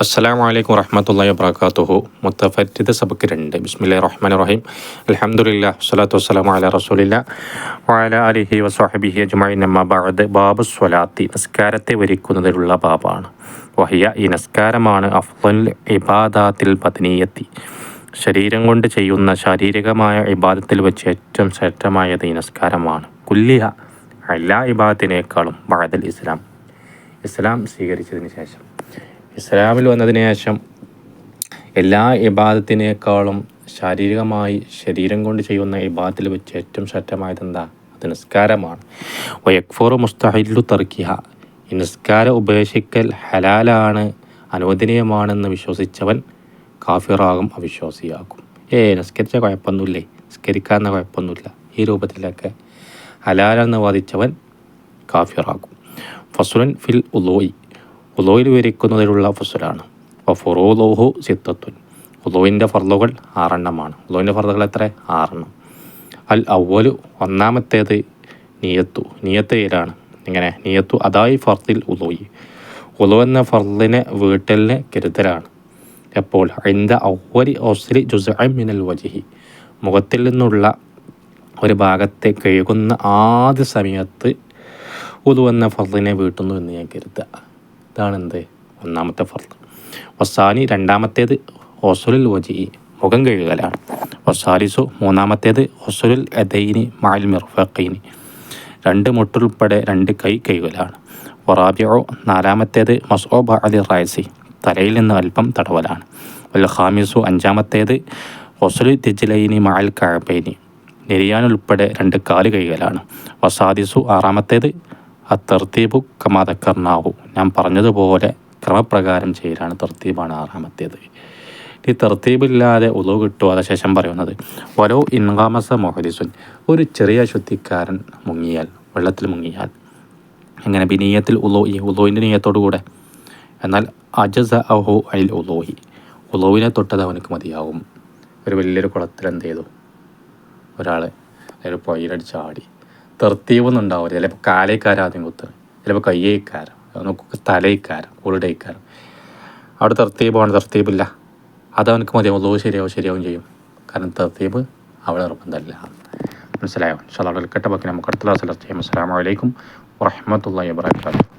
അസ്സാം വലൈക്കും വറഹമത്തല്ലാ വാബർക്കാത്തുഹു മുത്തഫറ്റിദ് സബക്ക് രണ്ട്. ബിസ്മില്ല റഹ്മാൻ റഹീം. അലഹമുല്ല സ്വലാത്തു വസ്സലാം അല റസൂലില്ല വാല അലിഹി വസ്വാഹിബിഹി അജ്മൈൻ നമ്മ ബാദ് ബാബു സ്വലാത്തി. നിസ്കാരത്തെ വരിക്കുന്നതിലുള്ള ബാബാണ്. വഹിയ ഈ നിസ്കാരമാണ് അഫ്ലുൽ ഇബാദാത്തിൽ പത്നീയത്തി. ശരീരം കൊണ്ട് ചെയ്യുന്ന ശാരീരികമായ ഇബാദത്തിൽ വെച്ച് ഏറ്റവും ശ്രേഷ്ഠമായത് ഈ നിസ്കാരമാണ്. കുല്ലിഹ എല്ലാ ഇബാദത്തിനേക്കാളും ബാദൽ ഇസ്ലാം. ഇസ്ലാം സ്വീകരിച്ചതിന് ശേഷം. ഇസ്ലാമിൽ വന്നതിന് ശേഷം എല്ലാ ഇബാദത്തിനേക്കാളും ശാരീരികമായി ശരീരം കൊണ്ട് ചെയ്യുന്ന ഇബാദത്തിൽ വെച്ച് ഏറ്റവും ശ്രദ്ധമായത് എന്താ? അത് നിസ്കാരമാണ്. വയക്ഫോർ മുസ്തഹില്ലു തർക്കിഹ. ഈ നിസ്കാരം ഉപേക്ഷിക്കൽ ഹലാലാണ് അനുവദനീയമാണെന്ന് വിശ്വസിച്ചവൻ കാഫിറാകും അവിശ്വാസിയാകും. ഏ നിസ്കരിച്ച കുഴപ്പമൊന്നുമില്ലേ? നിസ്കരിക്കാവുന്ന കുഴപ്പമൊന്നുമില്ല. ഈ രൂപത്തിലൊക്കെ ഹലാലെന്ന് വാദിച്ചവൻ കാഫിറാകും. ഫസുലൻ ഫിൽ ഉലോയി ഉലോയിൽ വിവരിക്കുന്നതിലുള്ള ഫസുലാണ് ഫുറൂലോഹു സിത്തത്തുൻ. ഉലോവിന്റെ ഫർലുകൾ ആറെണ്ണമാണ്. ഉലോവിന്റെ ഫർദുകൾ എത്ര? ആറെണ്ണം. അൽ അവലു ഒന്നാമത്തേത് നിയത്തു. നിയത്തേലാണ് ഇങ്ങനെ നിയത്തു അതായി ഫർദിൽ ഉലോയി. ഉലോ എന്ന ഫർദിനെ വീട്ടലിന് കരുതലാണ്. എപ്പോൾ? അതിന്റെ ഔവരി ഒസ്രി ജുസൈ മിനൽ വജിഹി. മുഖത്തിൽ നിന്നുള്ള ഒരു ഭാഗത്തെ കഴുകുന്ന ആദ്യ സമയത്ത് ഉലു എന്ന ഫർദിനെ വീട്ടുന്നു എന്ന് ഞാൻ കരുതുക. ഇതാണ് എന്ത് ഒന്നാമത്തെ ഫർദ്. വസാനി രണ്ടാമത്തേത് ഒസുലുൽ വജി മുഖം കഴുകലാണ്. വസാലിസു മൂന്നാമത്തേത് ഒസുലുൽ എദൈനി മാൽ മിർഫീനി രണ്ട് മുട്ടുൾപ്പെടെ രണ്ട് കൈ കഴുകലാണ്. വറാബിയോ നാലാമത്തേത് മസോബ അലി റായസി തലയിൽ നിന്ന് അല്പം തടവലാണ്. വൽ ഖാമിസു അഞ്ചാമത്തേത് ഒസുലു തിജിലൈനി മാൽ കഴബൈനി നെരിയാനുൾപ്പെടെ രണ്ട് കാൽ കഴുകലാണ്. വസാദിസു ആറാമത്തേത് അത്തർത്തീബു കമാതക്കർണാവു ഞാൻ പറഞ്ഞതുപോലെ ക്രമപ്രകാരം ചെയ്യലാണ് തർത്തീബാണ് ആറാമത്തേത്. ഈ തർത്തീബില്ലാതെ ഉളു അത ശേഷം പറയുന്നത്. ഓരോ ഇൻകാമസ മൊഹദിസുൻ. ഒരു ചെറിയ ശുദ്ധിക്കാരൻ മുങ്ങിയാൽ വെള്ളത്തിൽ മുങ്ങിയാൽ എങ്ങനെ? ബിനീയത്തിൽ ഉലോ ഈ ഉലോയിന്റെ നീയത്തോടു കൂടെ. എന്നാൽ അജസ അഹു അയിൽ ഉലോഹി ഉലോവിനെ തൊട്ടത് അവനക്ക് മതിയാവും. ഒരു വലിയൊരു കുളത്തിൽ എന്ത് ചെയ്തു? ഒരാൾ ഒരു പുഴയിലടിച്ച് ആടി തെർത്തീവൊന്നും ഉണ്ടാവില്ല ചിലപ്പോൾ കാലേക്കാരം ആദ്യം കുത്തുന്നത് ചിലപ്പോൾ കയ്യേക്കാരം. നമുക്ക് തലയിക്കാരം ഉളുടയിക്കാരം അവിടെ തെർത്തീബാണ് തെർത്തീബില്ല അതവനക്ക് മതിയാവും അതോ ശരിയാവും ശരിയാവും ചെയ്യും. കാരണം തെർത്തീബ് അവിടെ നിർബന്ധമല്ല. മനസ്സിലായോ? അവിടെ കേട്ട ബാക്കി നമുക്ക് അടുത്ത ക്ലാസ്സിൽ ചെയ്യാം. അസ്സാം വലൈക്കും വറഹമത്തല്ലാ വാബർക്കാത്തു